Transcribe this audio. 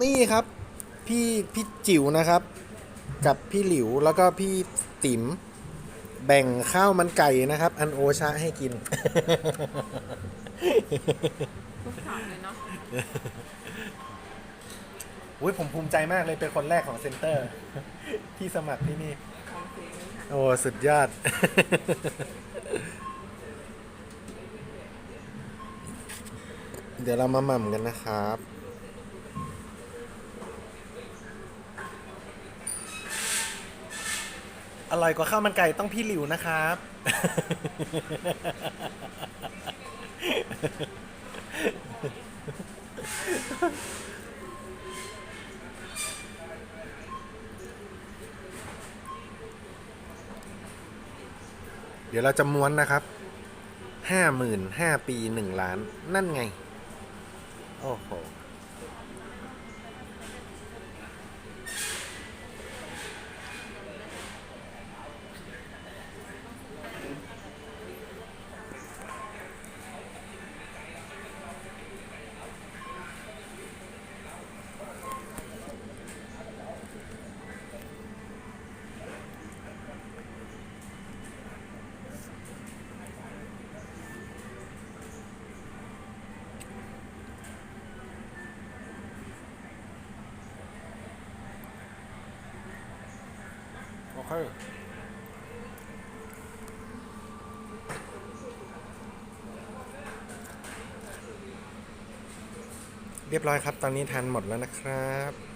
นี่ครับพี่พี่จิ๋วนะครับ กับพี่หลิวแล้วก็พี่ติ๋มแบ่งข้าวมันไก่นะครับ อันโอชาให้กิน ทุกช็อตเลยเนาะอุ้ยผมภูมิใจมากเลยเป็นคนแรกของเซ็นเตอร์ ที่สมัครที่นี่ ของเสียงค่ะโอ้ สุดยอด เดี๋ยวเรามาหม่ำกันนะครับ อร่อยกว่าข้าวมันไก่ต้องพี่หลิวนะครับ เดี๋ยวเราจะม้วนนะครับห้าหมื่นห้าปีหนึ่งล้าน นั่นไง โอ้โห Pepper เรียบร้อยครับ ตอนนี้ทานหมดแล้วนะครับ